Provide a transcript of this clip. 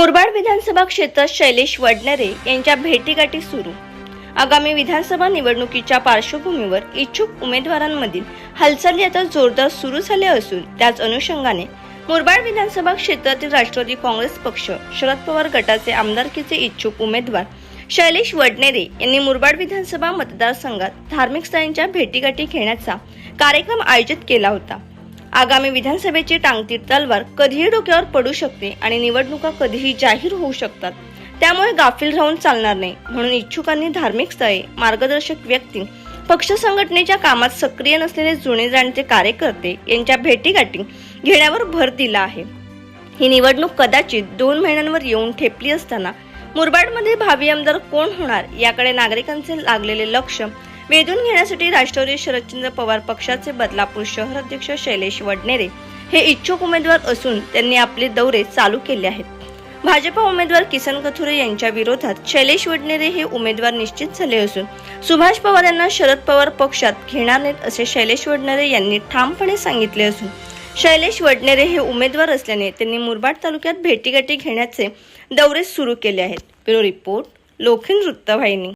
मुरबाड विधानसभा क्षेत्रात शैलेश वडनेरे यांच्या भेटीगाठी सुरू. आगामी विधानसभा निवडणुकीच्या पार्श्वभूमीवर इच्छुक उमेदवारांमधील हालचाली आता जोरदार सुरू झाल्या असून त्याच अनुषंगाने मुरबाड विधानसभा क्षेत्रातील राष्ट्रवादी काँग्रेस पक्ष शरद पवार गटाचे आमदारकीचे इच्छुक उमेदवार शैलेश वडनेरे यांनी मुरबाड विधानसभा मतदारसंघात धार्मिक स्थळांच्या भेटीगाठी घेण्याचा कार्यक्रम आयोजित केला होता. आगामी विधानसभेची टांगती तलवार कधीही डोक्यावर पडू शकते आणि निवडणुका कधीही जाहीर होऊ शकतात. त्यामुळे गाफील राहून चालणार नाही. म्हणून इच्छुकांनी धार्मिक स्थळे मार्गदर्शक व्यक्ती पक्ष संघटनेच्या कामात सक्रिय नसलेले जुने जाणते कार्यकर्ते यांच्या भेटीगाठी घेण्यावर भर दिला आहे. ही निवडणूक कदाचित दोन महिन्यांवर येऊन ठेपली असताना मुरबाडमध्ये भावी आमदार कोण होणार याकडे नागरिकांचे लागलेले लक्ष वेधून घेण्यासाठी राष्ट्रवादी शरदचंद्र पवार पक्षाचे बदलापूर शहर अध्यक्ष शैलेश वडनेरे हे इच्छुक उमेदवार असून त्यांनी आपले दौरे चालू केले आहेत. भाजपा उमेदवार किसन कथुरे यांच्या विरोधात शैलेश वडनेरे हे उमेदवार निश्चित झाले असून सुभाष पवार यांना शरद पवार पक्षात घेणार नाहीत असे शैलेश वडनेरे यांनी ठामपणे सांगितले असून शैलेश वडनेरे हे उमेदवार असल्याने त्यांनी मुरबाड तालुक्यात भेटीगाठी घेण्याचे दौरे सुरू केले आहेत. ब्युरो रिपोर्ट लोखिन वृत्तवाहिनी.